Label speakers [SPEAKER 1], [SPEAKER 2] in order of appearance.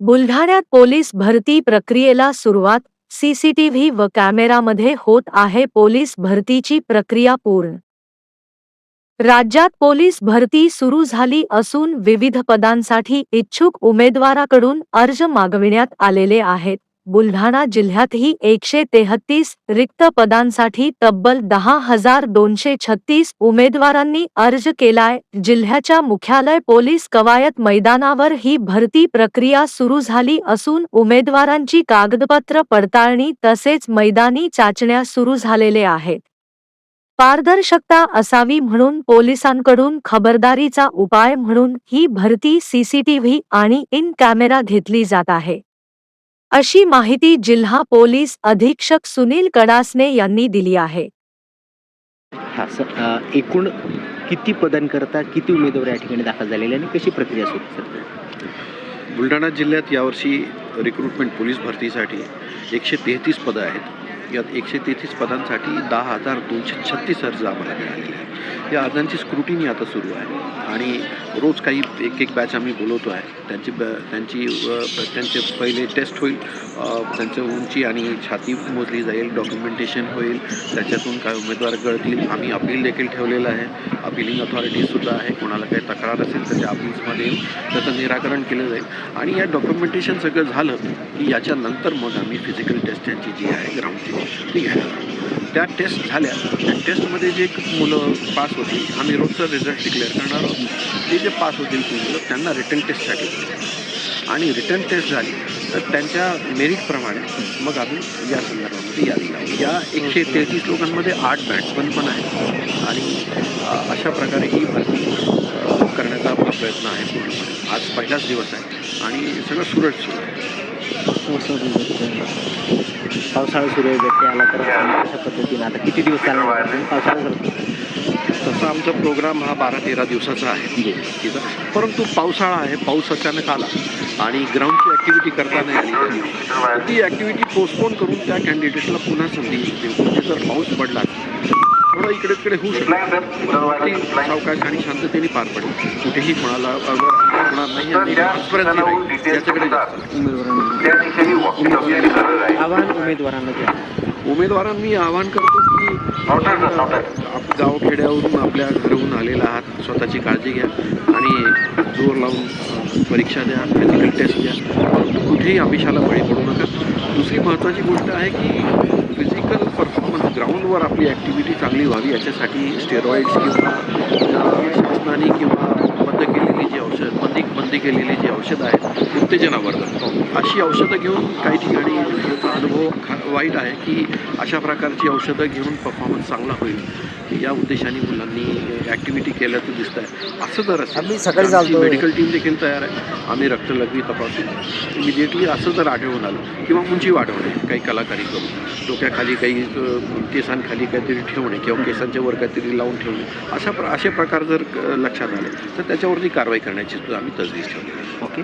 [SPEAKER 1] बुलढाण्यात पोलीस भरती प्रक्रियेला सुरुवात सीसीटीव्ही व कॅमेरामध्ये होत आहे पोलीस भरतीची प्रक्रिया पूर्ण. राज्यात पोलीस भरती सुरू झाली असून विविध पदांसाठी इच्छुक उमेदवाराकडून अर्ज मागविण्यात आलेले आहेत. बुलढाणा जिल्ह्यातही एकशे तेहतीस रिक्त पदांसाठी तब्बल दहा हजार दोनशे छत्तीस उमेदवारांनी अर्ज केलाय. जिल्ह्याच्या मुख्यालय पोलीस कवायत मैदानावर ही भरती प्रक्रिया सुरू झाली असून उमेदवारांची कागदपत्र पडताळणी तसेच मैदानी चाचण्या सुरू झालेले आहेत. पारदर्शकता असावी म्हणून पोलिसांकडून खबरदारीचा उपाय म्हणून ही भरती सीसीटीव्ही आणि इन कॅमेरा घेतली जात आहे. अशी माहिती जिल्हा पोलीस अधीक्षक सुनील कडासने यांनी दिली आहे.
[SPEAKER 2] हा सर अ, एकूण किती पदांकरता किती उमेदवार या ठिकाणी दाखल झालेले आणि कशी प्रक्रिया सर
[SPEAKER 3] बुलढाणा जिल्ह्यात यावर्षी रिक्रुटमेंट पोलीस भरतीसाठी एकशे तेहतीस पदं आहेत. यात एकशे तेहतीस पदांसाठी दहा हजार दोनशे छत्तीस अर्ज आम्हाला मिळालेले आहेत. या अर्जांची स्क्रुटिनी आता सुरू आहे. आणि रोज काही एक एक बॅच आम्ही बोलवतो आहे. त्यांची ब त्यांची त्यांचे पहिले टेस्ट होईल त्यांचं उंची आणि छाती मोजली जाईल डॉक्युमेंटेशन होईल त्याच्यातून काय उमेदवार गळतील आम्ही अपील देखील ठेवलेलं आहे. अपिलिंग अथॉरिटीसुद्धा आहे. कोणाला काही तक्रार असेल तर त्या अपील्समध्ये येईल त्याचं निराकरण केलं जाईल. आणि या डॉक्युमेंटेशन सगळं झालं की याच्यानंतर मग आम्ही फिजिकल टेस्ट त्यांची जी आहे ग्राउंडची ठीक आहे त्या टेस्ट झाल्या. त्या टेस्टमध्ये जे मुलं पास होतील आम्ही रोजचा रिझल्ट डिक्लेअर करणार आहोत. ते जे पास होतील ती मुलं त्यांना रिटर्न टेस्टसाठी आणि रिटर्न टेस्ट झाली तर त्यांच्या मेरिटप्रमाणे मग आम्ही या संदर्भामध्ये यादी लावू या एकशे तेहतीस लोकांमध्ये आठ बॅट्समन पण आहेत. आणि अशा प्रकारे ही भरती करण्याचा आपला प्रयत्न आहे. पूर्णपणे आज पहिलाच दिवस आहे. आणि सगळं सुरळीत सुरू आहे.
[SPEAKER 2] पावसाळा सुरू आहे व्यत्यय आला तर कशा पद्धतीने आता किती दिवस चालणार? पावसाळा सुरू
[SPEAKER 3] तसा आमचा प्रोग्राम हा बारा तेरा दिवसाचा आहे. ठीक आहे? परंतु पावसाळा आहे पाऊस अचानक आला आणि ग्राउंडची ॲक्टिव्हिटी करता नाही आली ती ॲक्टिव्हिटी पोस्टपोन करून त्या कॅन्डिडेटला पुन्हा संधी देऊ म्हणजे जर पाऊस पडला थोडं इकडे तिकडे होऊ शकतं सावकाश आणि शांततेने पार पडेल. कुठेही कोणाला अगर होणार नाही आणि आजपर्यंत याच्याकडे
[SPEAKER 2] आव्हान उमेदवारांना द्या
[SPEAKER 3] उमेदवारांनी आवाहन करतो की आप गावखेड्यावरून आपल्या घराहून आलेला आहात. स्वतःची काळजी घ्या आणि जोर लावून परीक्षा द्या फिजिकल टेस्ट द्या. परंतु कुठेही आमिषाला बळी पडू नका. दुसरी महत्त्वाची गोष्ट आहे की फिजिकल परफॉर्मन्स ग्राउंडवर आपली ॲक्टिव्हिटी चांगली व्हावी याच्यासाठी स्टेरॉइड्स किंवा शासनाने किंवा बंद केलेली जी औषध बंदी बंदी केलेली जी औषधं आहेत उत्तेजनावर्धक. अशी औषधं घेऊन काही ठिकाणी याचा अनुभव खा वाईट आहे की अशा प्रकारची औषधं घेऊन परफॉर्मन्स चांगला होईल या उद्देशाने मुलांनी ॲक्टिव्हिटी केल्याचं दिसत आहे असं जर
[SPEAKER 2] आम्ही सकाळी चालतो.
[SPEAKER 3] मेडिकल टीम देखील तयार आहे. आम्ही रक्तलघवी तपासू. इमिजिएटली असं जर आढळून आलं किंवा उंची वाढवणे काही कलाकारी करून. डोक्याखाली काही केसांखाली काहीतरी ठेवणे किंवा केसांच्या वर काहीतरी लावून ठेवणे अशा प्र असे प्रकार जर लक्षात आले तर त्याच्यावरती कारवाई करण्याची सुद्धा आम्ही तजवीज ठेवली
[SPEAKER 2] ओके.